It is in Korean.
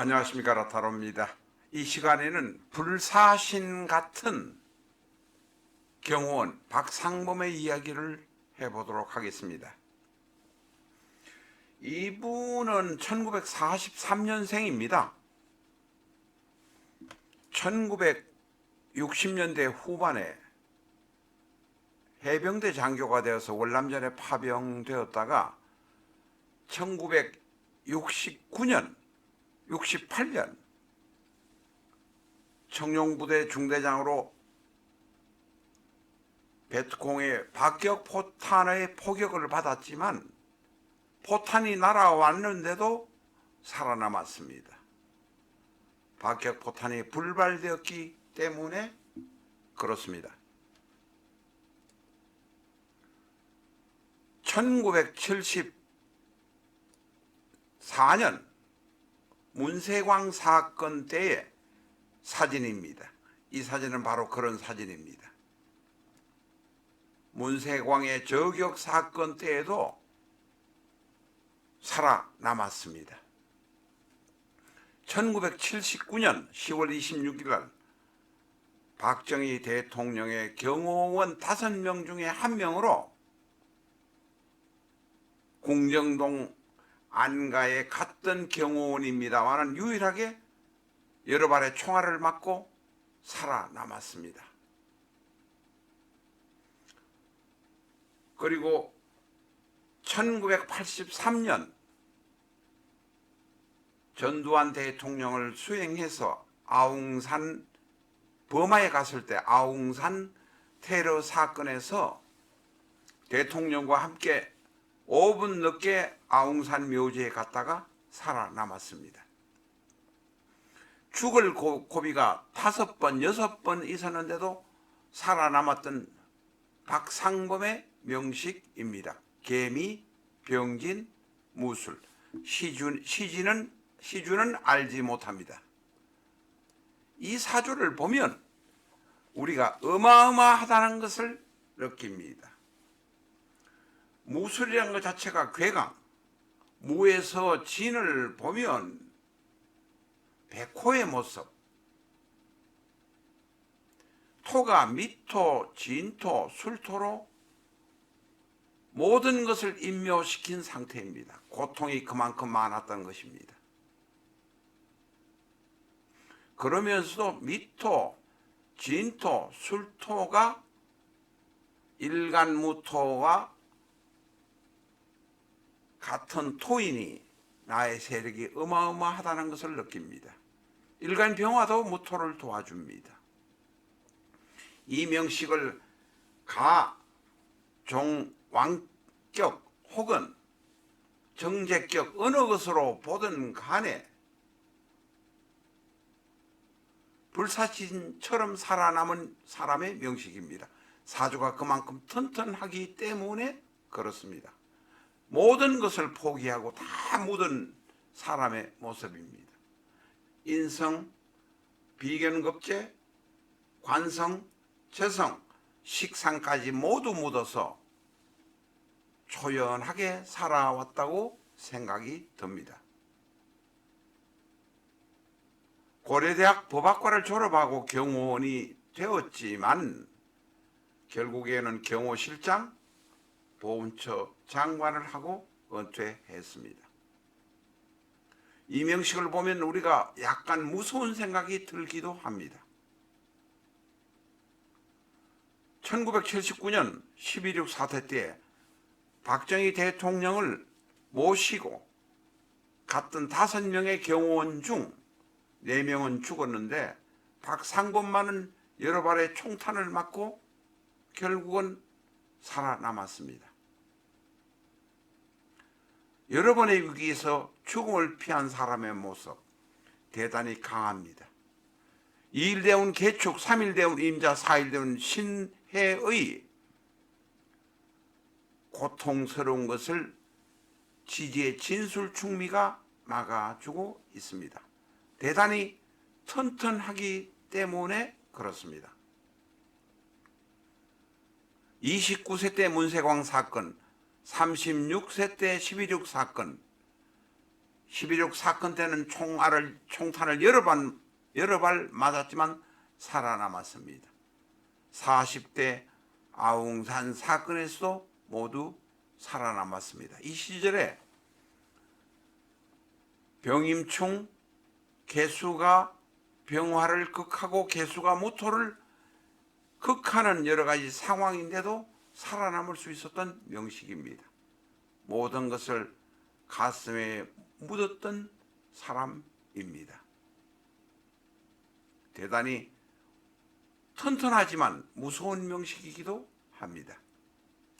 안녕하십니까 라타로입니다. 이 시간에는 불사신 같은 경호원 박상범의 이야기를 해보도록 하겠습니다. 이분은 1943년생입니다. 1960년대 후반에 해병대 장교가 되어서 월남전에 파병되었다가 1969년 68년 청룡부대 중대장으로 베트콩의 박격 포탄의 포격을 받았지만 포탄이 날아왔는데도 살아남았습니다. 박격 포탄이 불발되었기 때문에 그렇습니다. 1974년 문세광 사건 때의 사진입니다. 이 사진은 바로 그런 사진입니다. 문세광의 저격 사건 때에도 살아남았습니다. 1979년 10월 26일 날 박정희 대통령의 경호원 5명 중에 한 명으로 공정동 안가에 갔던 경호원입니다만은 유일하게 여러 발의 총알을 맞고 살아남았습니다. 그리고 1983년 전두환 대통령을 수행해서 아웅산 버마에 갔을 때 아웅산 테러 사건에서 대통령과 함께 5분 늦게 아웅산 묘지에 갔다가 살아남았습니다. 죽을 고, 고비가 다섯 번, 여섯 번 있었는데도 살아남았던 박상범의 명식입니다. 개미, 병진, 무술. 시준, 시진은, 시주는 알지 못합니다. 이 사주를 보면 우리가 어마어마하다는 것을 느낍니다. 무술이라는 것 자체가 괴강, 무에서 진을 보면 백호의 모습, 토가 미토, 진토, 술토로 모든 것을 인묘시킨 상태입니다. 고통이 그만큼 많았던 것입니다. 그러면서도 미토, 진토, 술토가 일간무토와 같은 토인이 나의 세력이 어마어마하다는 것을 느낍니다. 일간 병화도 무토를 도와줍니다. 이 명식을 가, 종, 왕격 혹은 정제격 어느 것으로 보든 간에 불사신처럼 살아남은 사람의 명식입니다. 사주가 그만큼 튼튼하기 때문에 그렇습니다. 모든 것을 포기하고 다 묻은 사람의 모습입니다. 인성, 비견급제, 관성, 재성, 식상까지 모두 묻어서 초연하게 살아왔다고 생각이 듭니다. 고려대학 법학과를 졸업하고 경호원이 되었지만 결국에는 경호실장, 보훈처 장관을 하고 은퇴했습니다. 이 명식을 보면 우리가 약간 무서운 생각이 들기도 합니다. 1979년 11.6 사태 때 박정희 대통령을 모시고 갔던 다섯 명의 경호원 중 네 명은 죽었는데 박상범만은 여러 발의 총탄을 맞고 결국은 살아남았습니다. 여러 번의 위기에서 죽음을 피한 사람의 모습 대단히 강합니다. 2일 대운 개축, 3일 대운 임자, 4일 대운 신해의 고통스러운 것을 지지의 진술 충미가 막아주고 있습니다. 대단히 튼튼하기 때문에 그렇습니다. 29세 때 문세광 사건, 36세 때 12.6 사건, 11.6 사건 때는 총알을 총탄을 여러 번 여러 발 맞았지만 살아남았습니다. 40대 아웅산 사건에서도 모두 살아남았습니다. 이 시절에 병임충 개수가 병화를 극하고 개수가 무토를 극하는 여러 가지 상황인데도 살아남을 수 있었던 명식입니다. 모든 것을 가슴에 묻었던 사람입니다. 대단히 튼튼하지만 무서운 명식이기도 합니다.